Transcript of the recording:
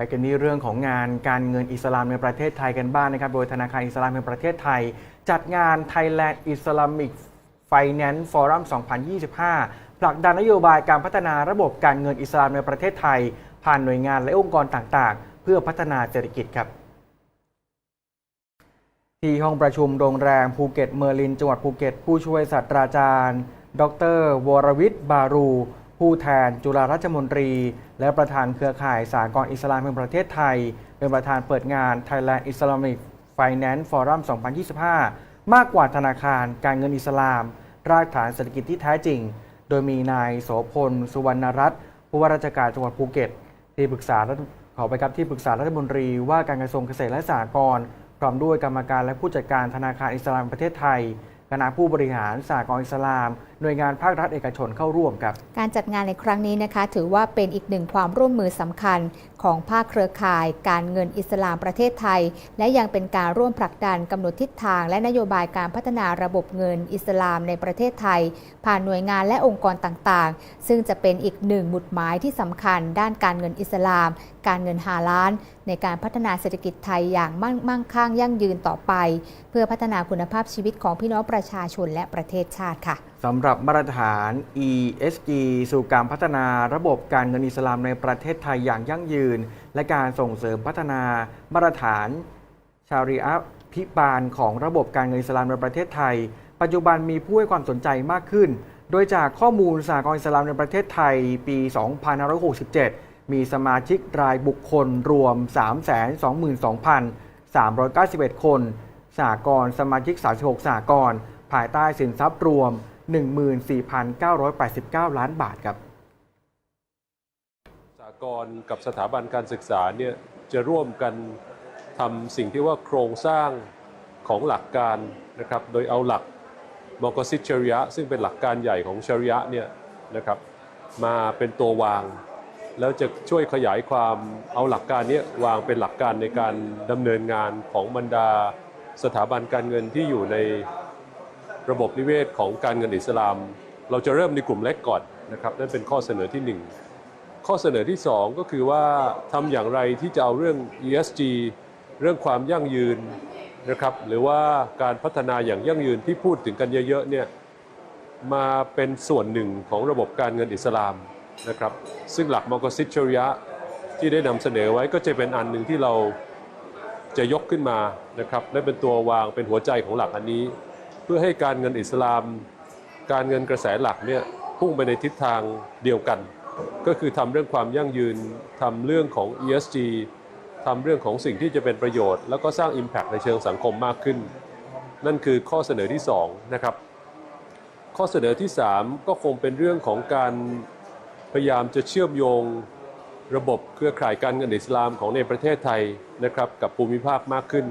ไปกันที่เรื่องของงานการเงินอิสลามในประเทศไทยกันบ้างนะครับ โดยธนาคารอิสลามแห่งประเทศไทย จัดงาน Thailand Islamic Finance Forum 2025 ผลักดันนโยบายการพัฒนาระบบการเงินอิสลามในประเทศไทย ผ่านหน่วยงานและองค์กรต่างๆ เพื่อพัฒนาเศรษฐกิจครับที่ห้องประชุมโรงแรมภูเก็ตเมอร์ลินจังหวัดภูเก็ต ผู้ช่วยศาสตราจารย์ ดร วรวิทย์บารู ผู้แทนจุฬาราชมนตรี และประธานเครือข่ายสากลอิสลามแห่งประเทศไทย เป็นประธานเปิดงาน Thailand Islamic Finance Forum 2025 มากกว่าธนาคารการเงินอิสลาม รากฐานเศรษฐกิจที่แท้จริง โดยมีนายโสพล สุวรรณรัตน์ผู้ว่าราชการจังหวัดภูเก็ต ที่ปรึกษาขอไปครับที่ปรึกษารัฐมนตรีว่าการกระทรวงเกษตรและสหกรณ์พร้อมด้วยกรรมการและผู้จัดการธนาคารอิสลามแห่งประเทศไทยคณะผู้บริหารสหกรณ์อิสลามหน่วยงานภาครัฐเอกชนเข้าร่วมครับ การจัดงานในครั้งนี้นะคะ ถือว่าเป็นอีกหนึ่งความร่วมมือสำคัญของภาคเครือข่าย การเงินอิสลามประเทศไทย และยังเป็นการร่วมผลักดันกำหนดทิศทาง และนโยบายการพัฒนาระบบเงินอิสลามในประเทศไทย ผ่านหน่วยงานและองค์กรต่างๆ ซึ่งจะเป็นอีกหนึ่งหมุดหมายที่สำคัญ ด้านการเงินอิสลาม การเงินฮาลาลในการพัฒนาเศรษฐกิจไทยอย่างมั่งมั่งคั่งยั่งยืนต่อไป เพื่อพัฒนาคุณภาพชีวิตของพี่น้องประชาชนและประเทศชาติค่ะสำหรับรับมาตรฐาน ESG สู่การพัฒนาระบบการเงินอิสลามในประเทศไทยอย่างยั่งยืน และการส่งเสริมพัฒนามาตรฐานชาริอะห์พิบาลของระบบการเงินอิสลามในประเทศไทย ปัจจุบันมีผู้ให้ความสนใจมากขึ้น โดยจากข้อมูลสากลอิสลามในประเทศไทยปี 2567 มีสมาชิกรายบุคคลรวม 322,391 คนสากลสมาชิก 36สากลภายใต้สินทรัพย์รวม 14,989 ล้านบาทครับสากลกับสถาบันการศึกษาเนี่ยจะร่วมกันทำสิ่งที่ว่าโครงสร้างของหลักการนะครับ โดยเอาหลักมอกซิตชริยะซึ่งเป็นหลักการใหญ่ของชริยะเนี่ยนะครับมาเป็นตัววาง แล้วจะช่วยขยายความเอาหลักการนี้วางเป็นหลักการในการดำเนินงานของบรรดาสถาบันการเงินที่อยู่ใน ระบบนิเวศของการเงินอิสลาม เราจะเริ่มในกลุ่มเล็กก่อนนะครับนั่นเป็นข้อเสนอที่หนึ่งข้อเสนอที่ 2 ก็คือว่าทำอย่างไรที่จะเอาเรื่อง ESG เรื่องความยั่งยืนนะครับหรือว่าการพัฒนาอย่างยั่งยืนที่พูดถึงกันเยอะๆเนี่ยมาเป็นส่วนหนึ่งของระบบการเงินอิสลามนะครับซึ่งหลักมอกซิชริยะที่ได้นำเสนอไว้ก็จะเป็นอันหนึ่งที่เราจะยกขึ้นมานะครับและเป็นตัววางเป็นหัวใจของหลักอันนี้ พื่อให้การเงินอิสลาม การเงินกระแสหลักเนี่ยพุ่งไปในทิศทางเดียวกัน ก็คือทำเรื่องความยั่งยืนทำเรื่องของ ESG ทำเรื่องของสิ่งที่จะเป็นประโยชน์ แล้วก็สร้าง Impact ในเชิงสังคมมากขึ้น นั่นคือข้อเสนอที่2นะครับข้อเสนอที่ 3 ก็คงเป็นเรื่องของการพยายามจะเชื่อมโยงระบบเครือข่ายการเงินอิสลามของในประเทศไทยนะครับกับภูมิภาคมากขึ้น